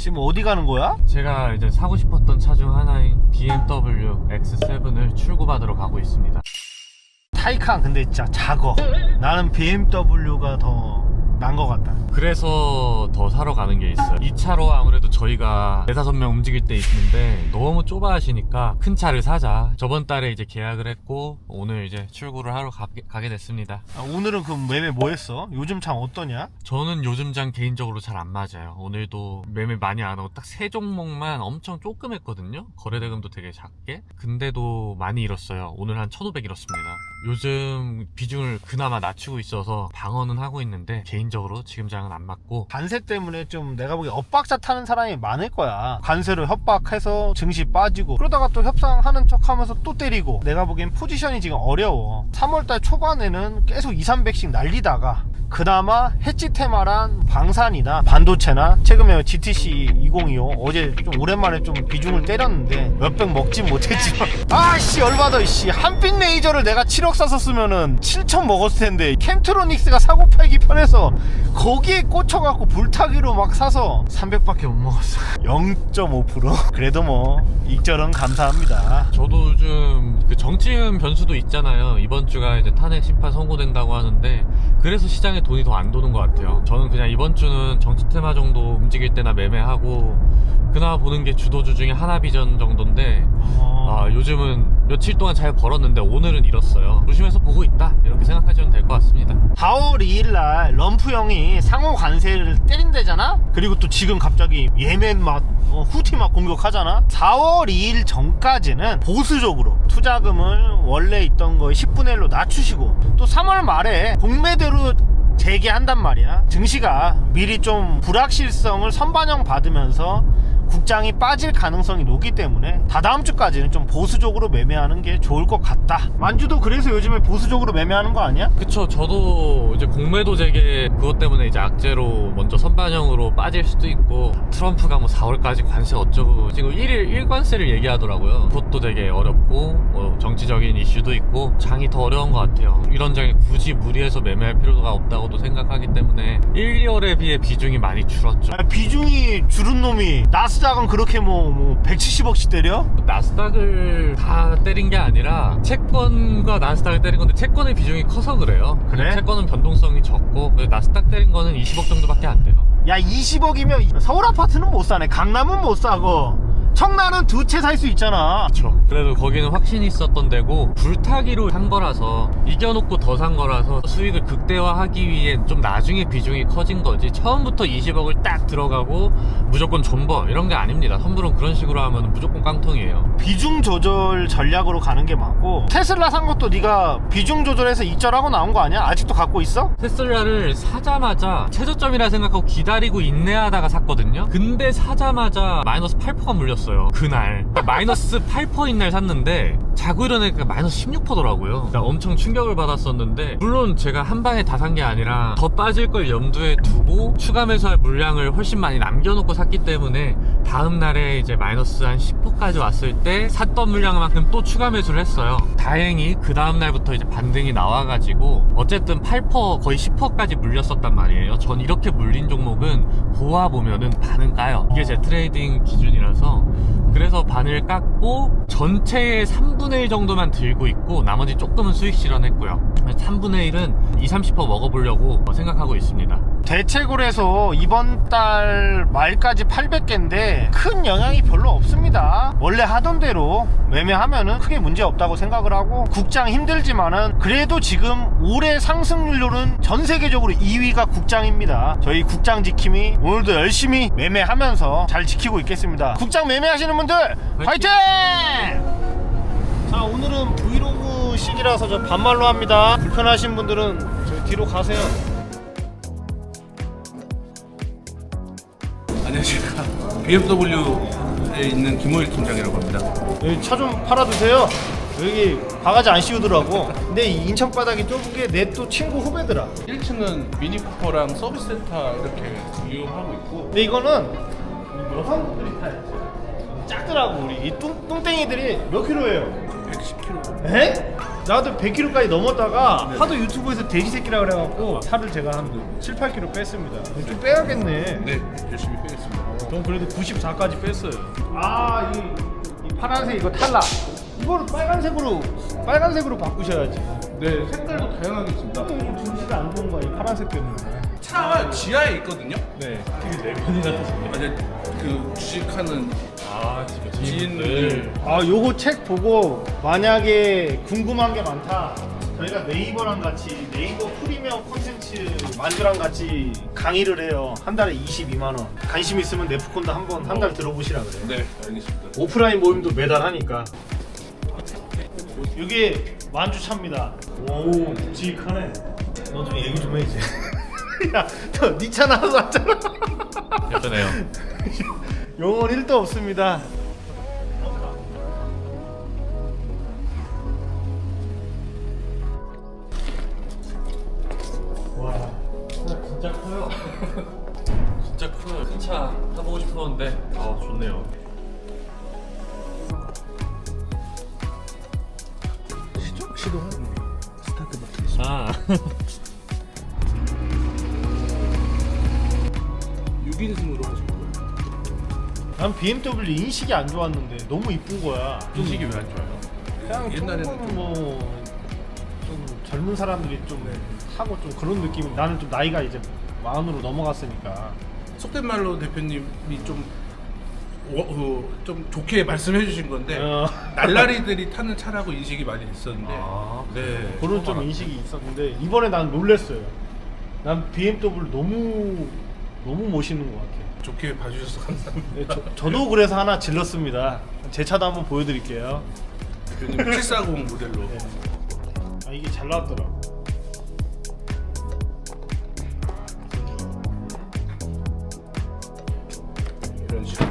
지금 어디 가는 거야? 제가 이제 사고 싶었던 차 중 하나인 BMW X7을 출고받으러 가고 있습니다. 타이칸 근데 진짜 작어 나는 BMW가 더 난 것 같다 그래서 더 사러 가는 게 있어요. 이 차로 아무래도 저희가 4, 5명 움직일 때 있는데 너무 좁아 하시니까 큰 차를 사자. 저번 달에 이제 계약을 했고 오늘 이제 출고를 하러 가게, 가게 됐습니다. 아, 오늘은 그 매매 뭐 했어? 요즘 참 어떠냐? 저는 요즘 장 개인적으로 잘 안 맞아요. 오늘도 매매 많이 안 하고 딱 세 종목만 엄청 조금 했거든요. 거래대금도 되게 작게. 근데도 많이 잃었어요. 오늘 한 1,500 잃었습니다. 요즘 비중을 그나마 낮추고 있어서 방어는 하고 있는데 개인 적으로 지금 장은 안 맞고 관세 때문에 좀 내가 보기에 엇박자 타는 사람이 많을 거야. 관세로 협박해서 증시 빠지고 그러다가 또 협상하는 척 하면서 또 때리고 내가 보기엔 포지션이 지금 어려워. 3월달 초반에는 계속 2, 300씩 날리다가 그나마 해치 테마란 방산이나 반도체나 최근에 GTC 2025 어제 좀 오랜만에 좀 비중을 때렸는데 몇백 먹진 못했지만. 아씨 열받아 씨. 한빛 레이저를 내가 7억 사서 쓰면은 7천 먹었을 텐데 캠트로닉스가 사고 팔기 편해서 거기에 꽂혀갖고 불타기로 막 사서 300밖에 못 먹었어. 0.5% 그래도 뭐 익절은 감사합니다. 저도 요즘 그 정치인 변수도 있잖아요. 이번 주가 이제 탄핵 심판 선고된다고 하는데 그래서 시장에 돈이 더 안 도는 것 같아요. 저는 그냥 이번 주는 정치 테마 정도 움직일 때나 매매하고 그나마 보는 게 주도주 중에 하나비전 정도인데 아, 요즘은 며칠 동안 잘 벌었는데 오늘은 잃었어요. 조심해서 보고 있다 이렇게 생각하시면 될 것 같습니다. 4월 2일날 럼프 형이 상호 관세를 때린대잖아? 그리고 또 지금 갑자기 예멘 막 어, 후티 막 공격하잖아? 4월 2일 전까지는 보수적으로 투자금을 원래 있던 거의 10분의 1로 낮추시고 또 3월 말에 공매대로 재개한단 말이야. 증시가 미리 좀 불확실성을 선반영 받으면서 국장이 빠질 가능성이 높기 때문에 다다음 주까지는 좀 보수적으로 매매하는 게 좋을 것 같다. 만주도 그래서 요즘에 보수적으로 매매하는 거 아니야? 그쵸 저도 이제 공매도 재개 그것 때문에 이제 악재로 먼저 선반영으로 빠질 수도 있고 트럼프가 뭐 4월까지 관세 어쩌고 지금 1일 1관세를 얘기하더라고요. 그것도 되게 어렵고 뭐 정치적인 이슈도 있고 장이 더 어려운 것 같아요. 이런 장에 굳이 무리해서 매매할 필요가 없다고도 생각하기 때문에 1, 2월에 비해 비중이 많이 줄었죠. 아, 비중이 줄은 놈이 나스 닥은 그렇게 뭐, 뭐 170억씩 때려? 나스닥을 다 때린 게 아니라 채권과 나스닥을 때린 건데 채권의 비중이 커서 그래요. 그래? 채권은 변동성이 적고 그 나스닥 때린 거는 20억 정도밖에 안 돼요. 야 20억이면 서울 아파트는 못 사네 강남은 못 사고 청라는 두 채 살 수 있잖아 그렇죠. 그래도 거기는 확신이 있었던 데고 불타기로 산 거라서 이겨놓고 더 산 거라서 수익을 극대화하기 위해 좀 나중에 비중이 커진 거지 처음부터 20억을 딱 들어가고 무조건 존버 이런 게 아닙니다. 선물은 그런 식으로 하면 무조건 깡통이에요. 비중 조절 전략으로 가는 게 맞고 테슬라 산 것도 네가 비중 조절해서 이절하고 나온 거 아니야? 아직도 갖고 있어? 테슬라를 사자마자 최저점이라 생각하고 기다리고 인내하다가 샀거든요. 근데 사자마자 마이너스 8%가 물렸어 요. 그날 마이너스 8%인 날 샀는데 자고 일어나니까 마이너스 16%더라고요. 엄청 충격을 받았었는데 물론 제가 한 방에 다 산 게 아니라 더 빠질 걸 염두에 두고 추가 매수할 물량을 훨씬 많이 남겨놓고 샀기 때문에 다음 날에 이제 마이너스 한 10%까지 왔을 때 샀던 물량만큼 또 추가 매수를 했어요. 다행히 그 다음 날부터 이제 반등이 나와가지고 어쨌든 8% 거의 10%까지 물렸었단 말이에요. 전 이렇게 물린 종목은 보아 보면은 반은 까요. 이게 제 트레이딩 기준이라서 그래서 반을 깎고 전체의 3분의 1 정도만 들고 있고 나머지 조금은 수익 실현했고요. 3분의 1은 2, 30% 먹어보려고 생각하고 있습니다. 대책으로 해서 이번 달 말까지 800개인데 큰 영향이 별로 없습니다. 원래 하던 대로 매매하면은 크게 문제 없다고 생각을 하고 국장 힘들지만은 그래도 지금 올해 상승률로는 전 세계적으로 2위가 국장입니다. 저희 국장 지킴이 오늘도 열심히 매매하면서 잘 지키고 있겠습니다. 국장 매매하시는 분들 화이팅! 자 오늘은 브이로그식이라서 저 반말로 합니다. 불편하신 분들은 저 뒤로 가세요. 안녕하십니까. BMW에 있는 김호일 팀장이라고 합니다. 여기 차 좀 팔아주세요. 여기 바가지 안 씌우더라고. 근데 이 인천 바닥이 좁은 게 내 또 친구 후배더라. 1층은 미니쿠퍼랑 서비스 센터 이렇게 이용하고 있고 근데 이거는 이 여성분들이 타야지. 작더라고 우리 이 뚱, 뚱땡이들이 몇 킬로예요? 110kg. 에? 나도 100kg까지 넘었다가 하도 유튜브에서 돼지 새끼라 그래갖고 살을 제가 한 7, 8kg 뺐습니다. 좀 빼야겠네. 네, 열심히 빼겠습니다. 전 그래도 94까지 뺐어요. 아, 이, 이 파란색 이거 탈락. 이거를 빨간색으로 빨간색으로 바꾸셔야지. 네, 색깔도 다양하게 있습니다. 이 중시가 안 좋은 거야, 이 파란색 때문에. 차가 지하에 있거든요. 네. 되게 내면이나 타시네요. 아니 그 주식하는 아, 진짜 지인들. 아, 요거 책 보고 만약에 궁금한 게 많다. 저희가 네이버랑 같이 네이버 프리미엄 콘텐츠 만두랑 같이 강의를 해요. 한 달에 22만 원. 관심 있으면 네프콘도 한번 한 달 들어보시라 그래요. 네, 알겠습니다. 오프라인 모임도 매달 하니까. 이게 만주차입니다. 오, 묵직하네. 너 좀 얘기 좀 해 이제. 야, 너니차 나서 왔잖아. 예쁘네요. 영혼 1도 없습니다. 난 BMW 인식이 안 좋았는데 너무 이쁜 거야. 좀 인식이 왜 안 좋아요? 그냥 옛날에는 조금 좀- 뭐좀 젊은 사람들이 좀 하고 좀 그런 느낌. 나는 좀 나이가 이제 마흔으로 넘어갔으니까. 속된 말로 대표님이 좀, 어, 어, 좀 좋게 말씀해 주신 건데 어. 날라리들이 타는 차라고 인식이 많이 있었는데 아, 네. 그런 좀 인식이 있었는데 이번에 난 놀랬어요. 난 BMW 너무 너무 멋있는 것 같아. 좋게 봐주셔서 감사합니다. 네, 저, 저도 그래서 하나 질렀습니다. 제 차도 한번 보여드릴게요. 대표님 740 모델로 네. 아 이게 잘 나왔더라고. 이런 식으로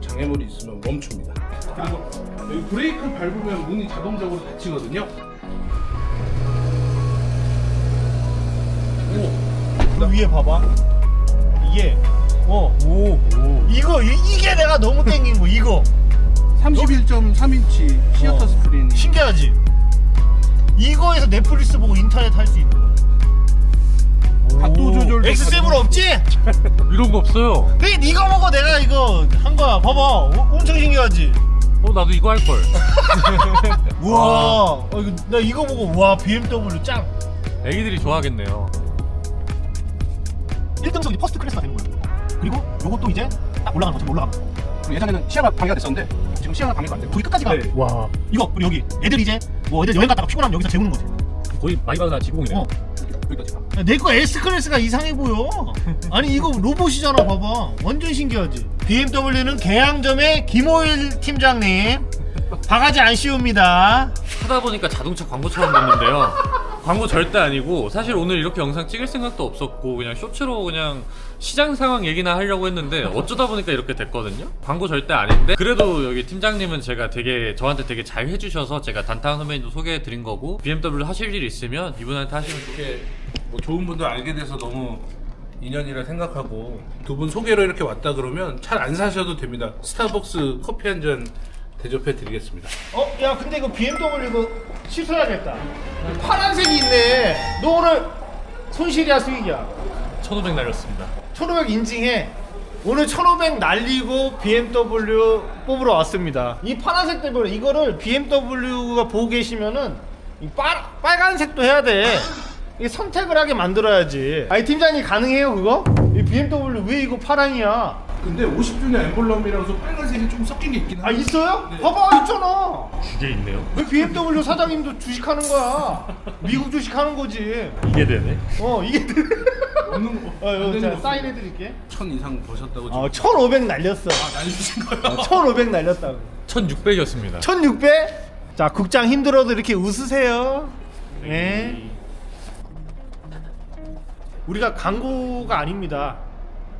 장애물이 있으면 멈춥니다. 그리고 여기 브레이크 밟으면 문이 자동적으로 닫히거든요. 그 위에 봐봐. 이게 어. 오. 이거 이, 이게 내가 너무 땡긴 거 이거. 31.3인치 시어터 어. 스크린이 신기하지? 이거에서 넷플릭스 보고 인터넷 할 수 있는 거야. 각도 조절도 X7 없지? 이런 거 없어요. 근데 네가 보고 내가 이거 한 거야. 봐봐. 어, 엄청 신기하지? 어, 나도 이거 할 걸. 우와. 어, 이거, 나 이거 보고 와 BMW 짱. 애기들이 좋아하겠네요. 1등석이 퍼스트 클래스가 되는 거야. 그리고 요것도 이제 딱 올라가는 거죠. 올라가는 거. 그리고 예전에는 시야가 방해가 됐었는데 지금 시야가 방해가 안 되고 거기 끝까지 가. 네. 와. 이거 그리고 여기 애들 이제 뭐 애들 여행 갔다가 피곤하면 여기서 재우는 거지. 거의 마이바나 지붕이네요. 어. 여기까지 가. 내거 S 클래스가 이상해 보여. 아니 이거 로봇이잖아, 봐봐. 완전 신기하지. BMW는 개항점의 김호일 팀장님. 바가지 안 씌웁니다. 하다 보니까 자동차 광고처럼 됐는데요. 광고 절대 아니고 사실 오늘 이렇게 영상 찍을 생각도 없었고 그냥 쇼츠로 그냥 시장 상황 얘기나 하려고 했는데 어쩌다 보니까 이렇게 됐거든요. 광고 절대 아닌데 그래도 여기 팀장님은 제가 되게 저한테 되게 잘 해주셔서 제가 단타한 선배님도 소개해 드린 거고 BMW 하실 일 있으면 이분한테 하시면 좋 이렇게 뭐 좋은 분들 알게 돼서 너무 인연이라 생각하고 두 분 소개로 이렇게 왔다 그러면 잘 안 사셔도 됩니다. 스타벅스 커피 한잔 대접해 드리겠습니다. 어, 야, 근데 이거 BMW 이거 취소해야겠다. 파란색이 있네. 너 오늘 손실이야, 수익이야? 1500 날렸습니다. 1500 인증해. 오늘 1500 날리고 BMW 뽑으러 왔습니다. 이 파란색 때문에 이거를 BMW가 보고 계시면은 이 빨, 빨간색도 해야 돼. 이 선택을 하게 만들어야지. 아니 팀장님 가능해요 그거? 이 BMW 왜 이거 파랑이야? 근데 50주년 엠블럼이라서 빨간색이 좀 섞인 게 있긴 아 한데 있어요? 네. 봐봐 있잖아. 그게 있네요. 왜 BMW 사장님도 주식하는 거야? 미국 주식하는 거지. 이게 되네. 어 이게 없는 거 어, 이거 제가 거 사인해 드릴게. 천 이상 버셨다고 지금 어, 1,500 날렸어. 아, 날리신 거예요? 어, 1,500 날렸다고. 1600이었습니다. 1,600? 자, 국장 힘들어도 이렇게 웃으세요. 네. 우리가 광고가 아닙니다.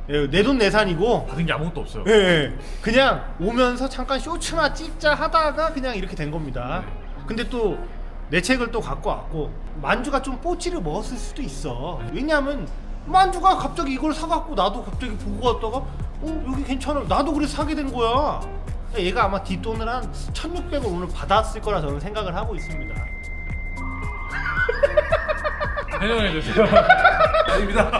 내 돈 내산이고. 받은 게 아무것도 없어요. 예, 예. 그냥 오면서 잠깐 쇼츠나 찍자 하다가 그냥 이렇게 된 겁니다. 근데 또 내 책을 또 갖고 왔고 만주가 좀 뽀찌를 먹었을 수도 있어. 왜냐면 만주가 갑자기 이걸 사갖고 나도 갑자기 보고 왔다가 어 여기 괜찮아. 나도 그래서 사게 된 거야. 얘가 아마 뒷돈을 한 1,600을 오늘 받았을 거라 저는 생각을 하고 있습니다. 해명해주세요. 아닙니다.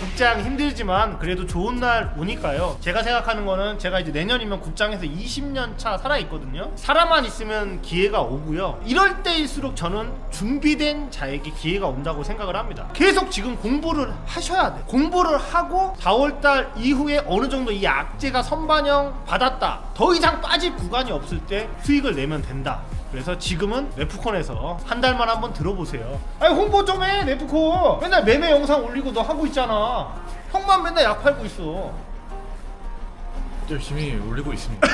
국장 힘들지만 그래도 좋은 날 오니까요. 제가 생각하는 거는 제가 이제 내년이면 국장에서 20년 차 살아 있거든요. 살아만 있으면 기회가 오고요. 이럴 때일수록 저는 준비된 자에게 기회가 온다고 생각을 합니다. 계속 지금 공부를 하셔야 돼. 공부를 하고 4월 달 이후에 어느 정도 이 악재가 선반영 받았다. 더 이상 빠질 구간이 없을 때 수익을 내면 된다. 그래서 지금은 네프콘에서 한 달만 한번 들어보세요. 아니 홍보 좀 해, 네프콘. 맨날 매매 영상 올리고 너 하고 있잖아. 형만 맨날 약 팔고 있어. 열심히 올리고 있습니다.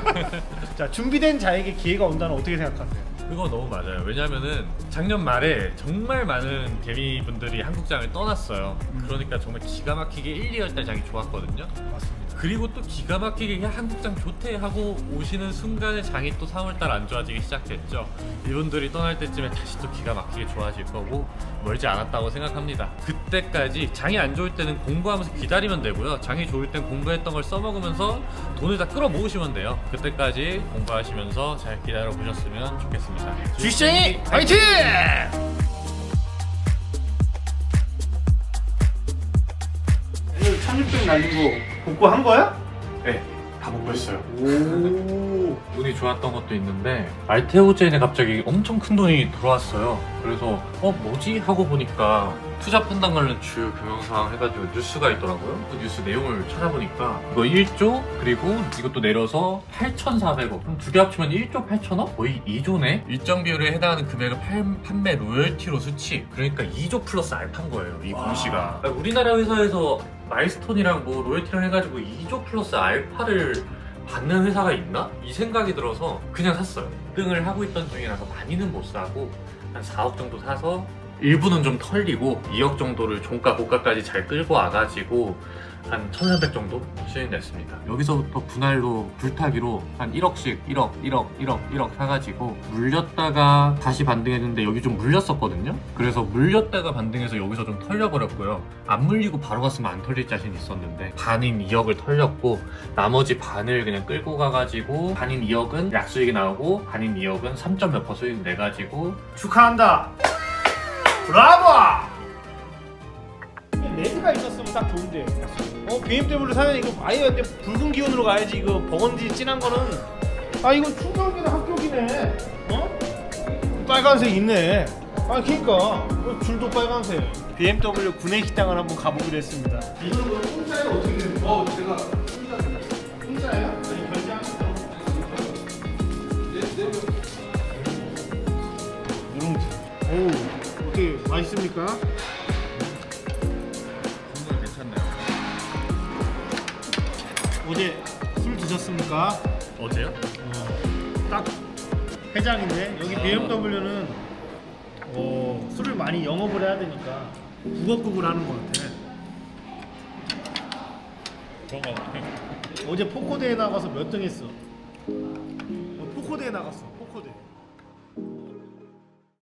자, 준비된 자에게 기회가 온다는 어떻게 생각하세요? 그거 너무 맞아요. 왜냐면은 작년 말에 정말 많은 개미분들이 한국장을 떠났어요. 그러니까 정말 기가 막히게 1, 2월 달 장이 좋았거든요. 맞습니다. 그리고 또 기가 막히게 야, 한국장 좋대 하고 오시는 순간에 장이 또 3월달 안 좋아지기 시작했죠. 이분들이 떠날 때쯤에 다시 또 기가 막히게 좋아질 거고 멀지 않았다고 생각합니다. 그때까지 장이 안 좋을 때는 공부하면서 기다리면 되고요. 장이 좋을 땐 공부했던 걸 써먹으면서 돈을 다 끌어 모으시면 돼요. 그때까지 공부하시면서 잘 기다려 보셨으면 좋겠습니다. 주시쟁이 화이팅! 오늘 1600 날린 거 복구한 거야? 네, 다. 오. 운이 좋았던 것도 있는데 알테오젠에 갑자기 엄청 큰 돈이 들어왔어요. 그래서 어 뭐지 하고 보니까 투자 판단 관련 주요 경영사항 해가지고 뉴스가 있더라고요. 그 뉴스 내용을 찾아보니까 이거 1조 그리고 이것도 내려서 8,400억 그럼 두 개 합치면 1조 8천억? 거의 2조네? 일정 비율에 해당하는 금액을 팔- 판매 로열티로 수치 그러니까 2조 플러스 알파인 거예요 이 공시가 그러니까 우리나라 회사에서 마일스톤이랑 뭐 로열티랑 해가지고 2조 플러스 알파를 받는 회사가 있나? 이 생각이 들어서 그냥 샀어요. 등을 하고 있던 중이라서 많이는 못 사고 한 4억 정도 사서 일부는 좀 털리고 2억 정도를 종가 고가까지 잘 끌고 와가지고 한 1,300 정도 수익 냈습니다. 여기서부터 분할로 불타기로 한 1억씩 1억, 1억, 1억, 1억 사가지고 물렸다가 다시 반등했는데 여기 좀 물렸었거든요. 그래서 물렸다가 반등해서 여기서 좀 털려버렸고요. 안 물리고 바로 갔으면 안 털릴 자신 있었는데 반인 2억을 털렸고 나머지 반을 그냥 끌고 가가지고 반인 2억은 약수익이 나오고 반인 2억은 3점 몇 퍼 수익 내가지고 축하한다. 브라보! 레드가 있었으면 딱 좋은데. 어 BMW 사면 이거 아예 근데 붉은 기운으로 가야지 이거 버건디 진한 거는 아 이거 충격이네 합격이네. 어? 빨간색 있네. 아 그니까 어, 줄도 빨간색. BMW 구내 식당을 한번 가보기로 했습니다. 이거는 뭐 공짜예요 어떻게 되는 거? 어 제가 공짜예요? 아니 결제하시죠. 누룽지. 오, 어떻게 맛있습니까? 어제 술 드셨습니까? 어제요? 어, 딱 해장인데 여기 BMW는 어, 술을 많이 영업을 해야 되니까 국업국을 하는 것 같아. 그런 거 같아요. 어제 포코 대회 나가서 몇 등 했어? 어, 포코 대회 나갔어.